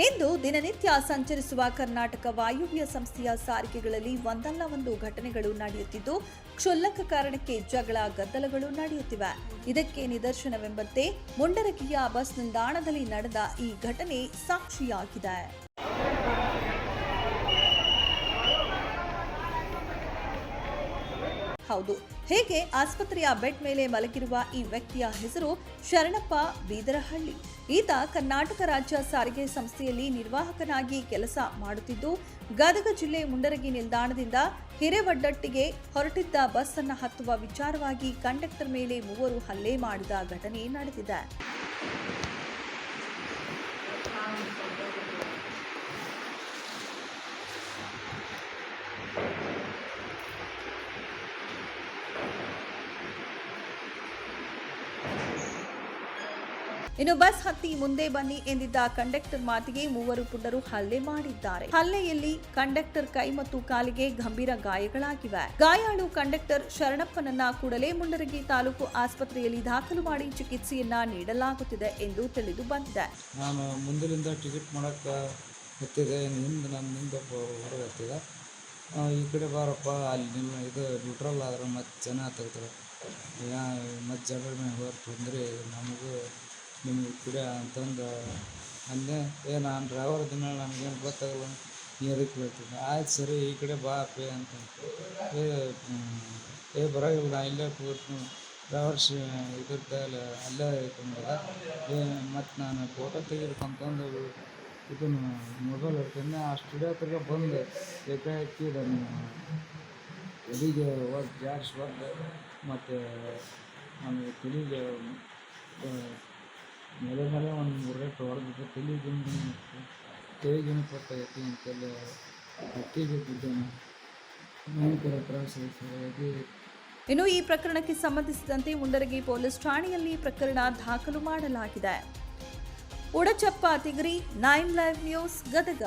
ಇಂದು ದಿನನಿತ್ಯ ಸಂಚರಿಸುವ ಕರ್ನಾಟಕ ವಾಯುವ್ಯ ಸಂಸ್ಥೆಯ ಸಾರಿಗೆಗಳಲ್ಲಿ ಒಂದಲ್ಲ ಒಂದು ಘಟನೆಗಳು ನಡೆಯುತ್ತಿದ್ದು, ಕ್ಷುಲ್ಲಕ ಕಾರಣಕ್ಕೆ ಜಗಳ ಗದ್ದಲಗಳು ನಡೆಯುತ್ತಿವೆ. ಇದಕ್ಕೆ ನಿದರ್ಶನವೆಂಬಂತೆ ಮುಂಡರಗಿಯ ಬಸ್ ನಿಲ್ದಾಣದಲ್ಲಿ ನಡೆದ ಈ ಘಟನೆ ಸಾಕ್ಷಿಯಾಗಿದೆ. ಹೌದು. ಹೇಗೆ ಆಸ್ಪತ್ರೆಯ ಬೆಡ್ ಮೇಲೆ ಮಲಗಿರುವ ಈ ವ್ಯಕ್ತಿಯ ಹೆಸರು ಶರಣಪ್ಪ ಬೀದರಹಳ್ಳಿ. ಈತ ಕರ್ನಾಟಕ ರಾಜ್ಯ ಸಾರಿಗೆ ಸಂಸ್ಥೆಯಲ್ಲಿ ನಿರ್ವಾಹಕನಾಗಿ ಕೆಲಸ ಮಾಡುತ್ತಿದ್ದು, ಗದಗ ಜಿಲ್ಲೆ ಮುಂಡರಗಿ ನಿಲ್ದಾಣದಿಂದ ಹಿರೇವಡ್ಡಟ್ಟಿಗೆ ಹೊರಟಿದ್ದ ಬಸ್ ಅನ್ನು ಹತ್ತುವ ವಿಚಾರವಾಗಿ ಕಂಡಕ್ಟರ್ ಮೇಲೆ ಮೂವರು ಹಲ್ಲೆ ಮಾಡಿದ ಘಟನೆ ನಡೆದಿದೆ. ಇನ್ನು ಬಸ್ ಹತ್ತಿ ಮುಂದೆ ಬನ್ನಿ ಎಂದಿದ್ದ ಕಂಡಕ್ಟರ್ ಮಾತಿಗೆ ಮೂವರು ಪುಂಡರು ಹಲ್ಲೆ ಮಾಡಿದ್ದಾರೆ. ಹಲ್ಲೆಯಲ್ಲಿ ಕಂಡಕ್ಟರ್ ಕೈ ಮತ್ತು ಕಾಲಿಗೆ ಗಂಭೀರ ಗಾಯಗಳಾಗಿವೆ. ಗಾಯಾಳು ಕಂಡಕ್ಟರ್ ಶರಣಪ್ಪನನ್ನ ಕೂಡಲೇ ಮುಂಡರಗಿ ತಾಲೂಕು ಆಸ್ಪತ್ರೆಯಲ್ಲಿ ದಾಖಲು ಮಾಡಿ ಚಿಕಿತ್ಸೆಯನ್ನ ನೀಡಲಾಗುತ್ತಿದೆ ಎಂದು ತಿಳಿದು ಬಂದಿದೆ. ನಾನು ಮುಂದಿನಿಂದ ಟಿಕೆಟ್ ಮಾಡಕ್ಕ ಹತ್ತಿದೆ. ಹಿಂದೆ ನನ್ನ ಮುಂದೆ ಹೊರಗತ್ತಿದೆ ಈ ಕಡೆ ಬಾರಪ್ಪ. ಅಲ್ಲಿ ನಿಮ್ಮ ಇದು ನ್ಯೂಟ್ರಲ್ ಆದ್ರೆ ಮತ್ತೆ ಜನ ತೆಗ್ತಾರೆ ಮತ್ತೆ ಜನರ ಮೇಲೆ ತೊಂದರೆ ನಮಗೂ ನಿಮಗೆ ಕುಡಿಯ ಅಂತಂದು ಅಂದೆ, ಏ ನಾನು ಡ್ರೈವರ್ ದಿನ ನನಗೇನು ಗೊತ್ತಾಗಲ್ಲ ನೀ ಕೇಳ್ತೀನಿ ಆಯ್ತು ಸರಿ, ಈ ಕಡೆ ಬಾ, ಪೇ ಅಂತ. ಏ ಏ, ಬರೋಗಿಲ್ಲ, ನಾ ಇಲ್ಲೇ ಕೂತು ಡ್ರೈವರ್ ಶಿ ಇದ್ರದ್ದಲ್ಲ ಅಲ್ಲೇ ಇಟ್ಕೊಂಡ್ಬಿಡ ಏ ಮತ್ತು ನಾನು ಫೋಟೋ ತೆಗಿಬೇಕಂತಂದು ಇದನ್ನು ಮೊಬೈಲ್ ಇಡ್ತೀನಿ ಆ ಸ್ಟುಡಿಯೋ ತಿರ್ಗ ಬಂದು. ಏಕಾಏಕಿ ನಾನು ಎಲ್ಲಿಗೆ ಹೋಗಿ ಜಾಸ್ತಿ ಬಂದು. ಮತ್ತು, ನನಗೆ ತಲೆಗೆ ಮೇಲೆ ಮೇಲೆ ಒಂದು ಮೂರು ರೇಟ್ ಹೊಡೆದಿದ್ದೆ ತಲೆಗೆ ತಲೆಗೆ ಕೊಟ್ಟಾಗೈತಿ ಅಂತೆಲ್ಲ ಹತ್ತಿಗೆ ಬಿದ್ದೇನೆ ಭಯಂಕರ ತ್ರಾಸ ಅದೇ ಇನ್ನು ಈ ಪ್ರಕರಣಕ್ಕೆ ಸಂಬಂಧಿಸಿದಂತೆ ಮುಂಡರಗಿ ಪೊಲೀಸ್ ಠಾಣೆಯಲ್ಲಿ ಪ್ರಕರಣ ದಾಖಲು ಮಾಡಲಾಗಿದೆ. Udachappa Tigri, nine live news Gadag.